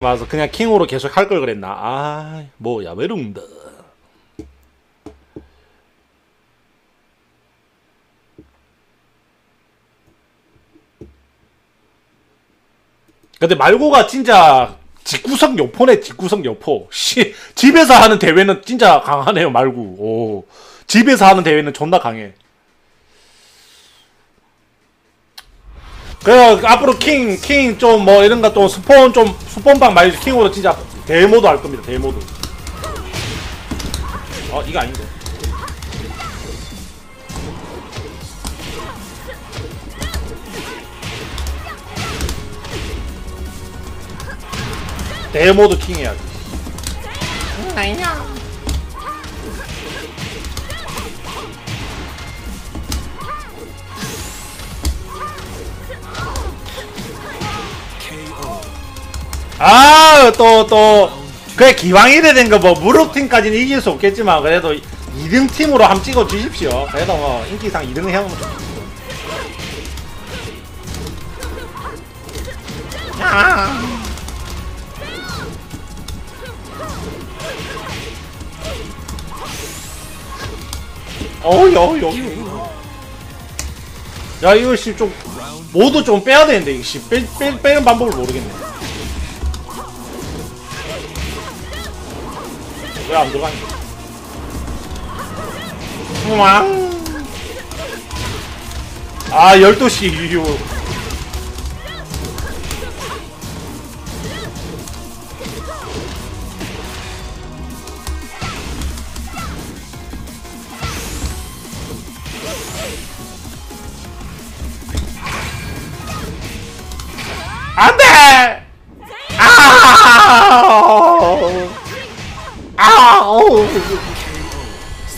맞아 그냥 킹으로 계속 할 걸 그랬나? 아 뭐야 외롱다 근데 말고가 진짜 직구석 여포네 직구석 여포. 씨 집에서 하는 대회는 진짜 강하네요 말고. 오 집에서 하는 대회는 존나 강해 그래 앞으로 킹 킹 좀 뭐 이런 거 좀 스폰 좀 스폰방 말고 킹으로 진짜 대모드 할 겁니다. 대모드 어 이거 아닌데. 대모드 킹 해야지. 아, 또, 또, 그래, 기왕 이래 된 거, 뭐, 무릎팀까지는 이길 수 없겠지만, 그래도 2등 팀으로 한번 찍어 주십시오. 그래도 뭐, 인기상 2등 해보면 좋겠어. 아. 어우, 여, 여기. 야, 이거 씨, 좀, 모두 좀 빼야 되는데, 이거 씨. 빼, 빼, 빼는 방법을 모르겠네. 왜 안 들어가니? 왕. 아, 12시 이후.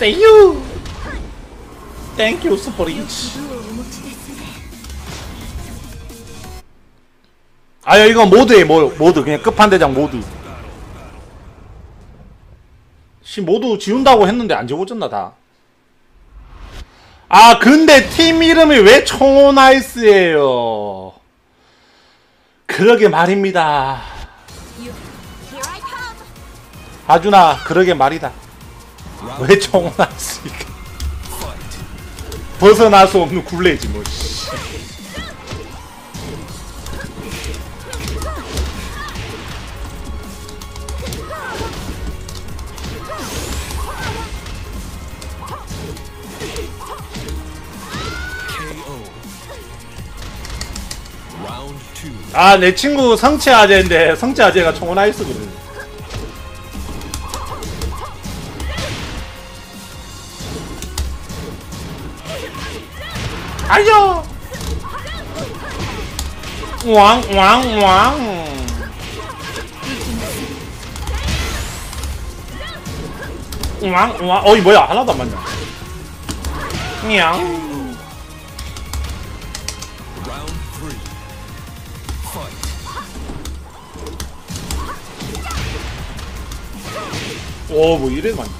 Say you! Thank you, 스포리치. 아, 야, 이건 모드에 뭐, 모드. 그냥 끝판대장 모드. 씨, 모두 지운다고 했는데 안 지워졌나, 다. 아, 근데 팀 이름이 왜 청호나이스예요 그러게 말입니다. 아주나, 그러게 말이다. 왜 청호나이스니까. 벗어날 수 없는 굴레지, 뭐. 아, 내 친구 성체 아재인데, 성체 아재가 청호나이스거든. 아요! 왕, 왕, 왕. 왕, 왕. 어이, 뭐야. 하나도 안 맞냐. 냥. 오, 뭐 이래 많이.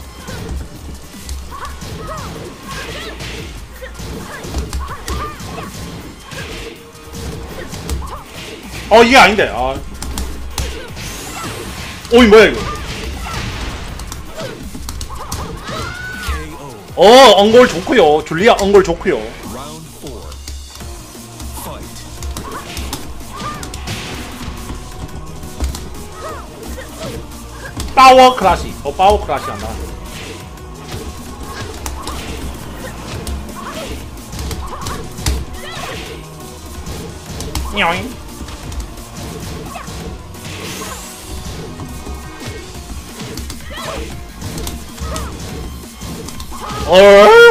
어, 이게 아닌데. 아. 오이 뭐야 이거? 어, 엉골 좋고요. 줄리아 four. Fight. 파워 클래시. 어, 파워 클래시 안 나왔네. 냐잉. 어,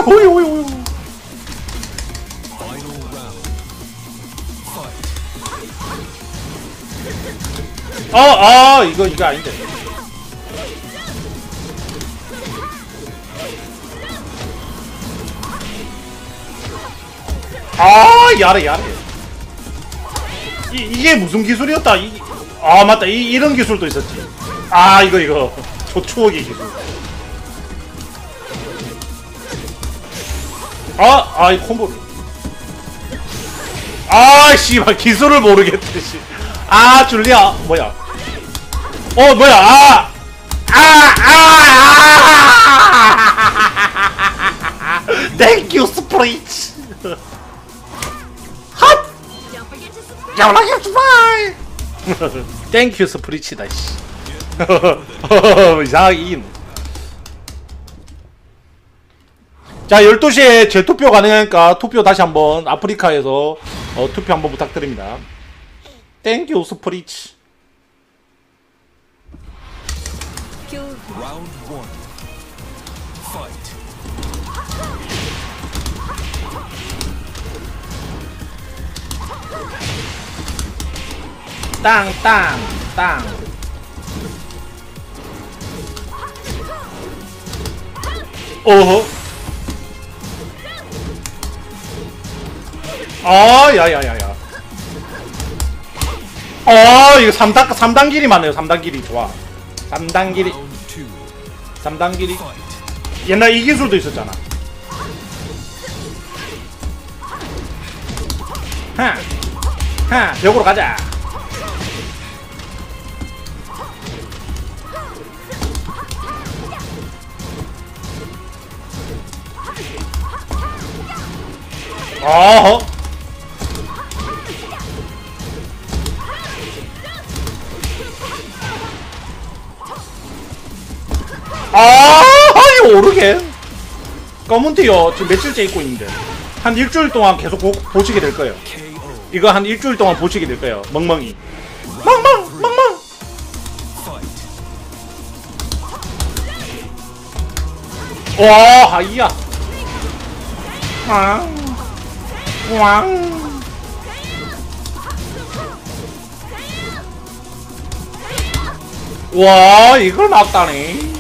호이 호이 호이. Final round. Fight. 어, 아, 이거 이거 아닌데. 아, 야래 야래. 이 이게 무슨 기술이었다? 이, 아 맞다, 이 이런 기술도 있었지. 아 이거 이거 저 추억의 기술. 아, 아, 이 콤보를. 아, 씨발, 기술을 모르겠대, 씨. 아, 줄리아, 뭐야. 어 뭐야 아! 아! 아! 아! 땡큐 스프리츠 핫! 야라게 스파이 땡큐 스프리츠다 씨 이상하게 이긴 자 12시에 재투표 가능하니까 투표 다시 한번 아프리카에서 어, 투표 한번 부탁드립니다 땡큐 스프리츠 Kill Round one. Fight. 땅땅 땅. 어허. 아, 야야야야. 어, 이거 3단 3단 길이 맞네요. 3단 길이 좋아. 3단 길이 Round two. 3단 길이. 옛날 이 기술도 있었잖아. 하. 하, 벽으로 가자. 어허. 아, 이거 오르게. 검은 티어 지금 며칠째 입고 있는데 한 일주일 동안 계속 보, 보시게 될 거예요. 이거 한 일주일 동안 보시게 될 거예요. 멍멍이. 멍멍, 멍멍. 와, 하이야. 왕. 왕. 와, 이걸 막다니.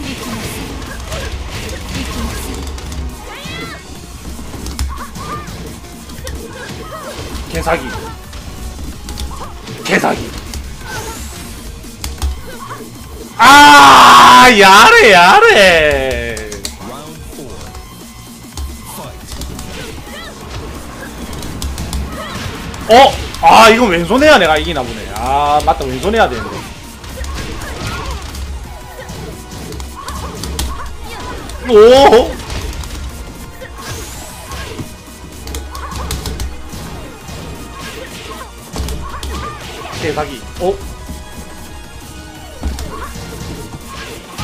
개사기. 개사기. 아, 야래, 야래. 어? 아 이건 왼손 해야 내가 이기나 보네 아 맞다 왼손 해야 되는데 오 대사기 어?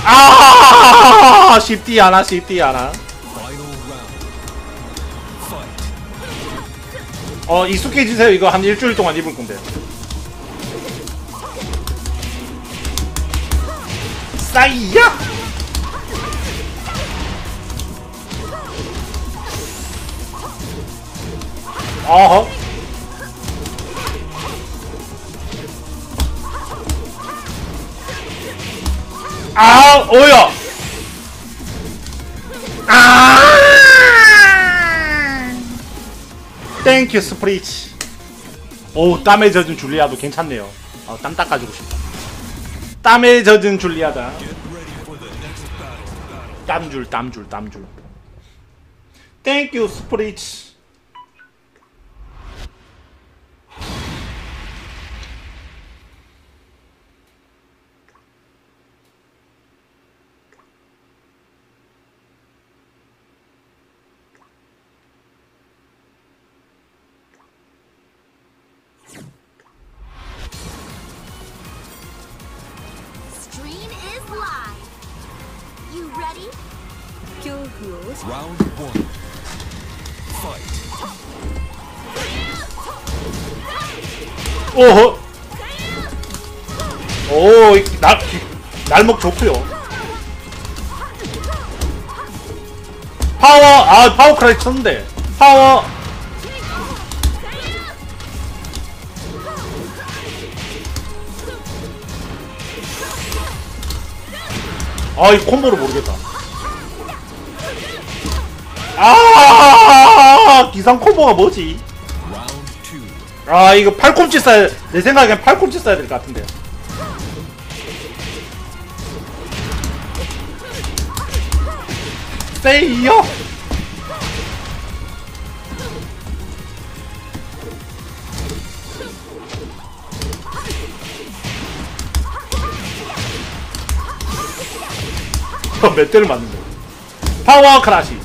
아 쉽디 않아 쉽디 않아 round. Fight. 어 익숙해지세요 이거 한 일주일 동안 입을 건데 싸이야 어허 아 오야 아. 땡큐 스프리치 오 땀에 젖은 줄리아도 괜찮네요. 어, 땀 닦아주고 싶다. 땀에 젖은 줄리아다. 땀줄 땀줄 땀줄. 땡큐 스프리치 Round one. Fight. 오호. 오 이- 날, 날목 좋구요. 파워 아 파워 크라이 쳤는데. 파워. 아 이 콤보를 모르겠다 아 기상 콤보가 뭐지. 아 이거 팔꿈치 써야 내 생각엔 팔꿈치 써야 될 것 같은데요. 세이요? 몇 대를 맞는 거 파워 크라시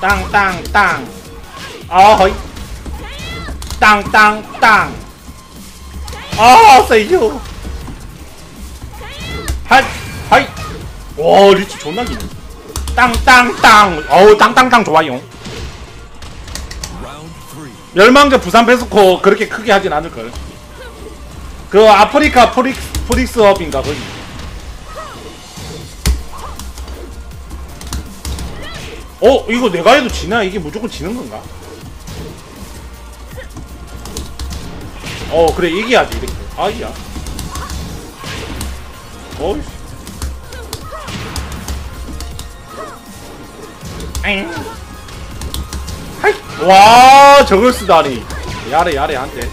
땅땅땅. 아허이. 땅땅땅. 아 세요 하이 하이. 와 리치 존나 기네. 땅땅땅. 어우 땅땅땅 좋아요. 멸망적 부산 베스코 그렇게 크게 하진 않을걸. 그 아프리카 프릭스, 프릭스업인가 거기 어 이거 내가 해도 지나? 이게 무조건 지는 건가? 어 그래 이겨야지 이렇게. 아이야. 어이 엥. 하이. 와 저걸 쓰다니. 야래 야래 한테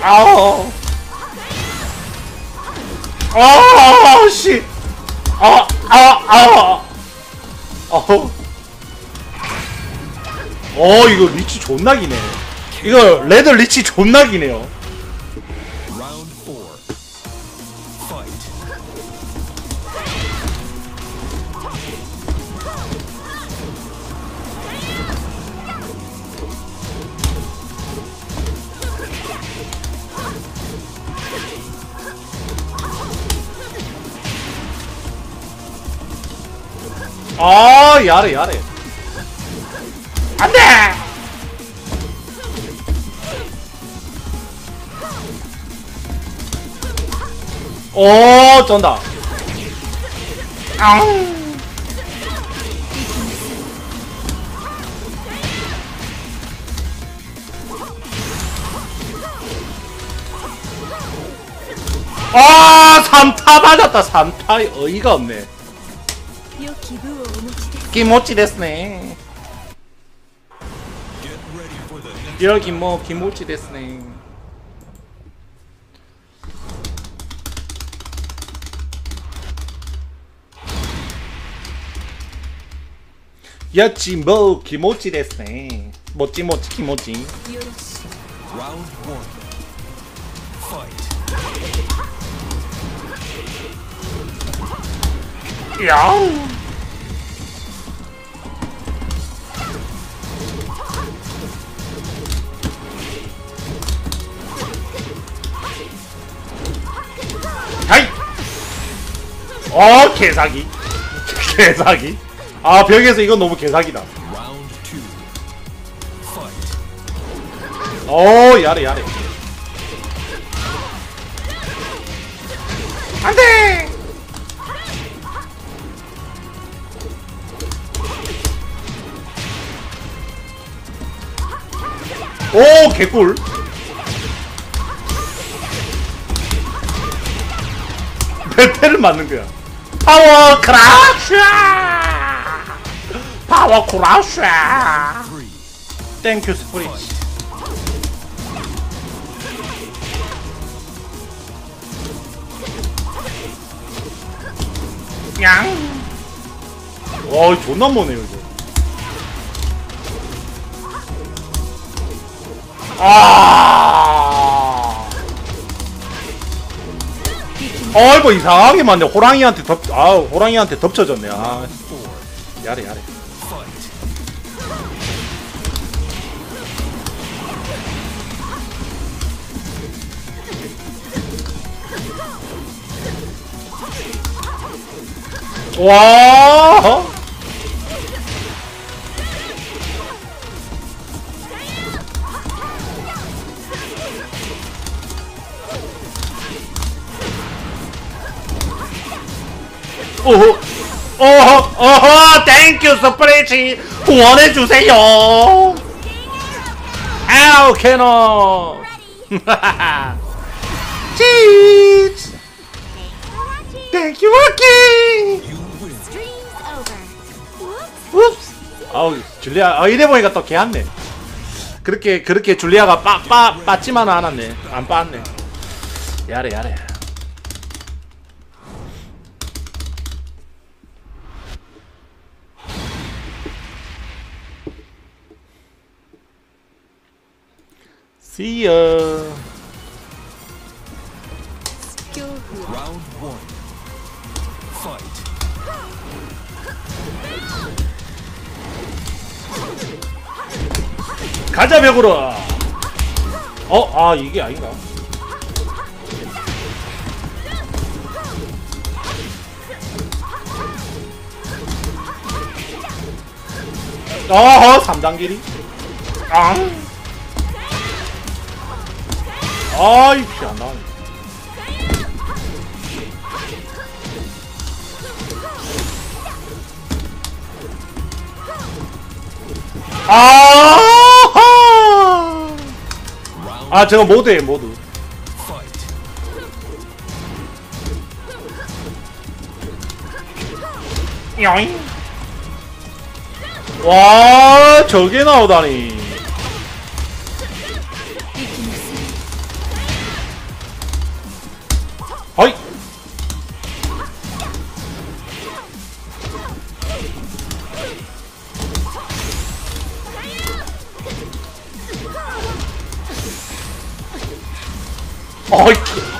아우. 아씨 아 아 아 어허 어 이거 리치 존나 기네. 이거 레드 리치 존나 기네요 아 야래 야래. 안돼! 오 쩐다. 아우. 아 3타 맞았다. 3타 어이가 없네 김모찌 됐네. 여기 뭐 김모찌 됐네. 여치 뭐 김모찌 됐네. 모찌 모찌 김모찌 야우. 어 개사기. 개사기. 아 벽에서 이건 너무 개사기다. 어 야래 야래. 안돼! 오 개꿀. 베테를 맞는 거야 파워 크라쉬 파워 크라쉬. 땡큐 스프리치 양. 와, 존나 머네요, 이거. 아. 어, 이거 이상하게 맞네. 호랑이한테 덮, 아, 호랑이한테 덮쳐졌네. 아. 야래, 야래. 와. 오 땡큐 스프레치 후원해 주세요. 아우 캐논. 치즈. 땡큐 워킹. 웁스. 아우 줄리아 아 이래 보니까 또 개한네. 그렇게 그렇게 줄리아가 빠 빠 빠지만은 않았네. 안 빠았네. 야래 야래. See ya. Round one. Fight. 가자 벽으로 어? 아 이게 아닌가 어허 3단 길이 아 아이 피안 나오네. Round 아 저거 모드에 모드. 야잉. 와 저게 나오다니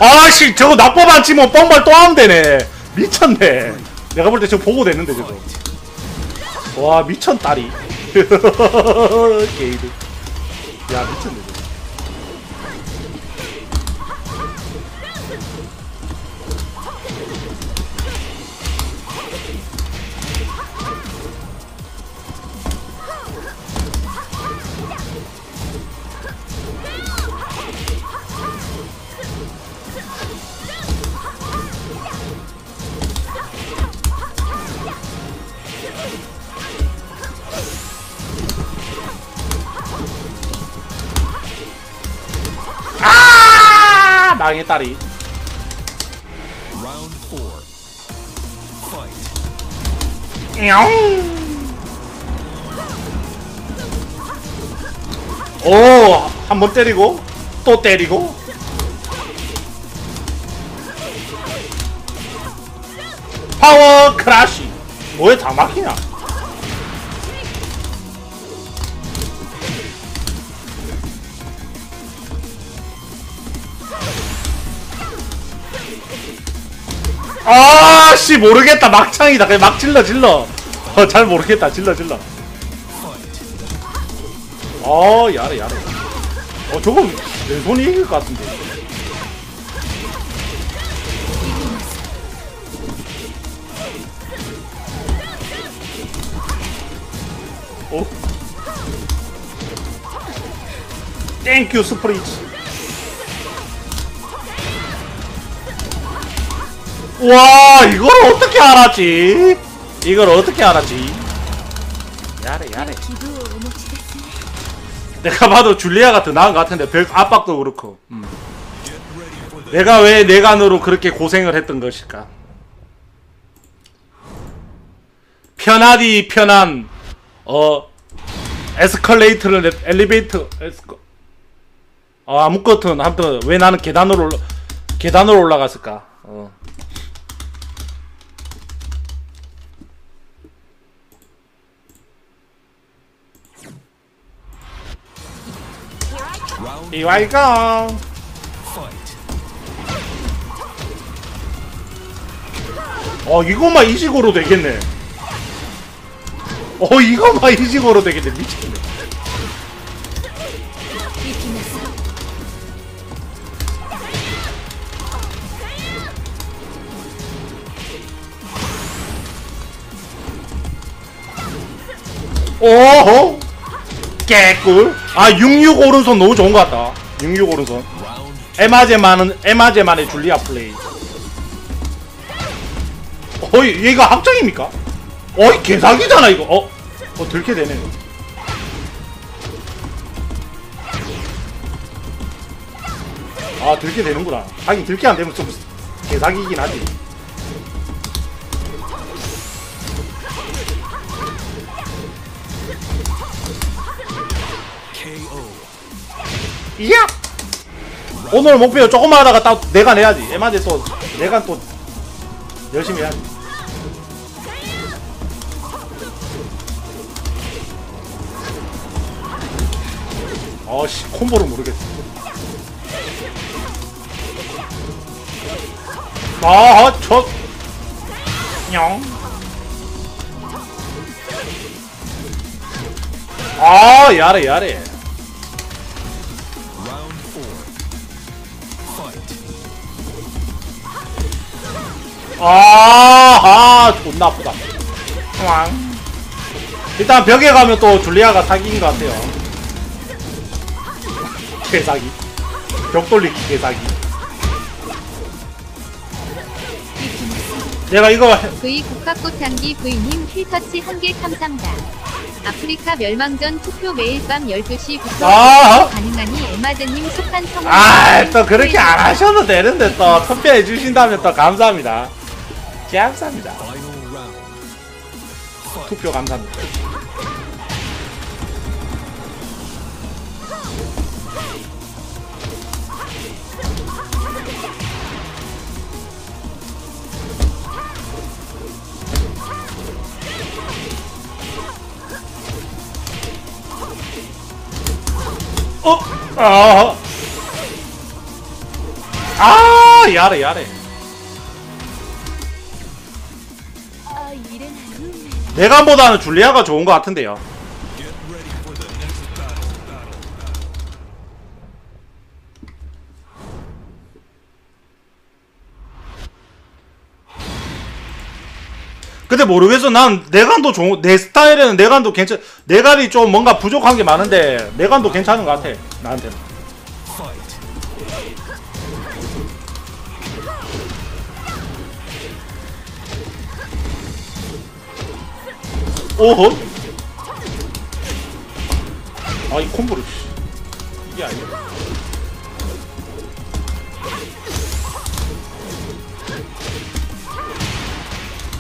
아씨 저거 안 치면 뻥발 또 하면 되네. 미쳤네. 내가 볼 때 저거 보고 됐는데 저거. 와 미쳤 딸이 게이드. 야 미쳤네 망해 딸이 four. Fight. 오한 번 때리고 또 때리고 파워 크라시 뭐에 다 막히냐 아씨 모르겠다. 막창이다. 그냥 막 질러 질러. 어, 잘 모르겠다. 질러 질러. 어 야래 야래. 어 저거 내 손이 이길 것 같은데. 어? 땡큐 스프리츠 와 이걸 어떻게 알았지? 이걸 어떻게 알았지? 야래 야래 내가 봐도 줄리아 같은 나은 것 같은데 별 압박도 그렇고 음. 내가 왜 내간으로 그렇게 고생을 했던 것일까 편하디 편한 어 에스컬레이터를 엘리베이터 에스컬 어, 아무것도 아무튼 왜 나는 계단으로 계단으로 올라갔을까 어. 이와이 고! 어 아, 이것만 이 식으로 되겠네. 어 이거만 이 식으로 되겠네 미치겠네. 오호 개꿀 아66 오른손 너무 좋은 것 같다. 66 오른손. 에마제만은 에마제만의 줄리아 플레이. 어이 얘가 합정입니까? 어이 개사기잖아 이거. 어? 어 들게 되네. 아 들게 되는구나. 하긴 들게 안 되면 좀 개사기긴 하지 이야! 오늘 목표 조금만 하다가 딱 내가 내야지. 에마제 또 내가 또 열심히 해야지. 어씨 콤보를 모르겠어. 아, 저. 냥. 아, 야래, 야래. 아, 아, 존나 아프다. 왕. 일단 벽에 가면 또 줄리아가 사기인 것 같아요. 개사기. 벽 돌리기 개사기. 내가 이거 해- V 국화꽃 향기 V님 힐터치 한 개 감사합니다. 아프리카 멸망전 투표 매일 밤 12시부터 아, 가능하니 에마드님 속한 성원 아, 또 그렇게 안 하셔도 되는데 또 투표해 주신다면 또 감사합니다. 감사합니다. 투표 감사합니다. 어, 아, 아, 야래, 야래. 내간보다는 줄리아가 좋은 것 같은데요. 근데 모르겠어. 난 내간도 좋은 내 스타일에는 내간도 괜찮. 내간이 좀 뭔가 부족한 게 많은데 내간도 괜찮은 것 같아. 나한테는. 오호. 아이 콤보를. 씨. 이게 아니야.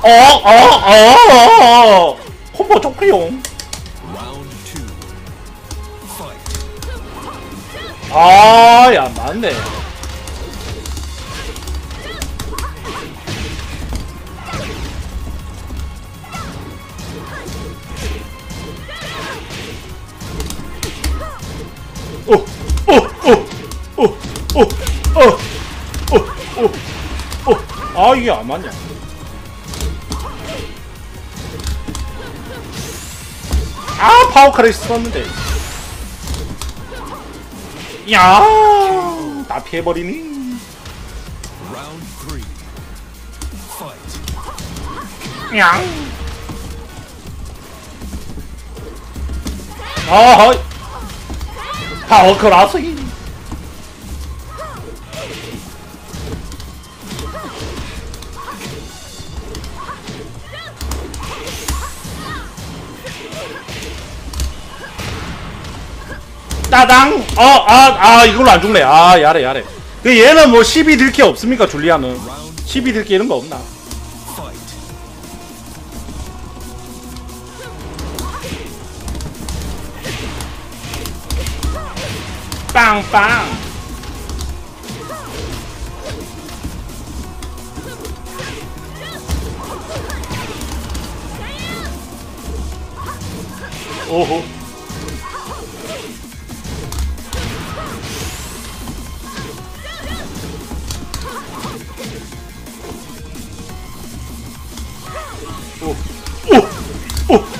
어, 어, 어, 어, 어. 콤보 쪽프용. Round two. Fight. 아, 야, 맞네. 아 이게 안 맞냐? 아 파워카를 썼는데 야나 피해버리니 양 아하 워크라스기. 따당! 어, 아, 아, 이걸로 안 죽네. 아, 야래, 야래. 그 얘는 뭐 12 들 게 없습니까, 줄리아는? Round 12 들 게 이런 거 없나? 빵빵! 오호.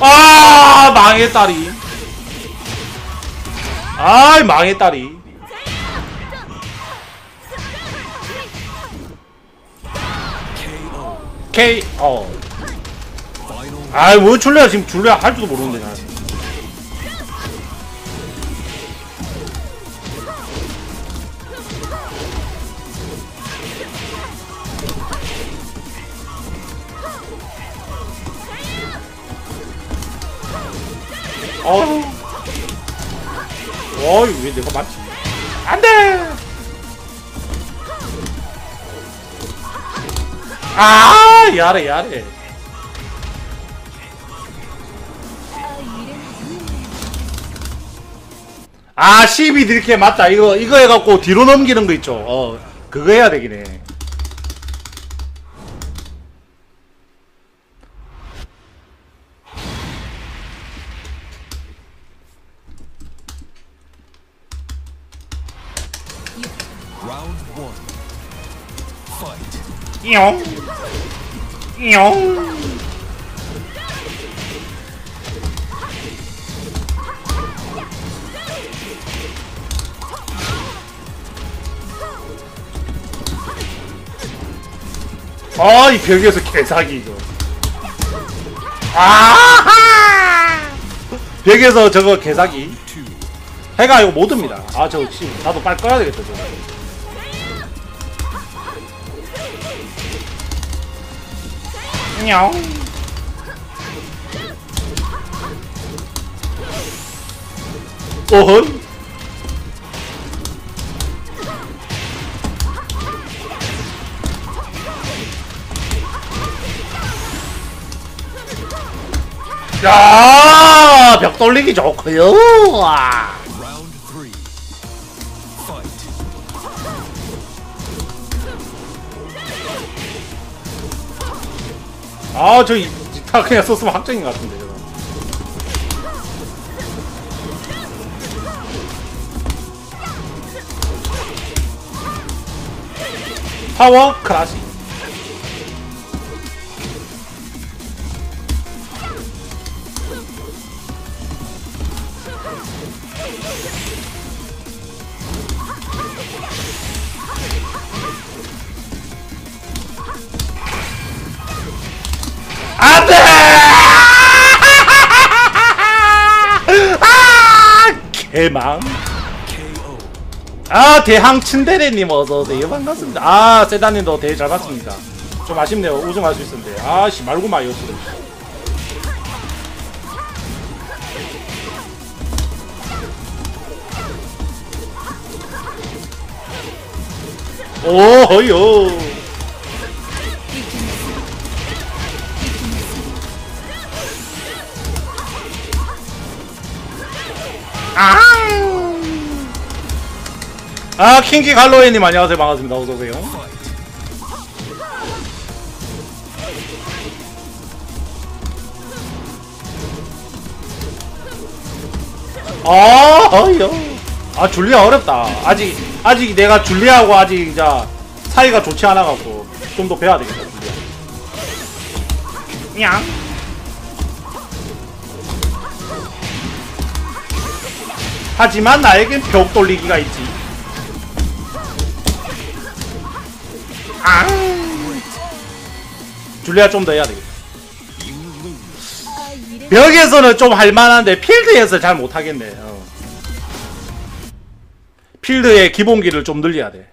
아, 망했다리. 아이, 망했다리. K, 어. 아이, 뭐 줄레야, 지금 줄레야 할 줄도 모르는데, 나. 어우. 어이, 왜 내가 맞지? 아, 야래, 야래. 아, 이른 운명. 아, 12 이렇게 맞다. 이거, 이거 해갖고 뒤로 넘기는 거 있죠. 어, 그거 해야 되긴 해. 띠용 띠 용 아 이 벽에서 개사기 이거. 아하! 벽에서 저거 개사기. 해가 이거 못 듭니다. 아 저거 지금 나도 빨리 꺼야 되겠다 저거 냥 어허 야, 벽 돌리기 좋고요. 아, 저, 이- 다 그냥 썼으면 확정인 것 같은데, 저거. 파워 크라시. KO. 아, 대항 친데레님 어서오세요. 반갑습니다. 아, 세다님도 대회 잘 봤습니다. 좀 아쉽네요. 우승할 수 있었는데. 아씨, 말고 마요, 지금. 오호요. 아! 아, 킹키 갈로웨님 안녕하세요. 반갑습니다. 어서 오세요. Fight. 아, 어이요. 아, 줄리아 어렵다. 아직 아직 내가 줄리아하고 아직 이제 사이가 좋지 않아 갖고 좀 더 배워야 되겠다. 줄리아. 냥. 하지만 나에겐 벽 돌리기가 있지. 아. 줄리아 좀 더 해야 되겠다. 벽에서는 좀 할만한데 필드에서 잘 못하겠네. 어. 필드의 기본기를 좀 늘려야 돼.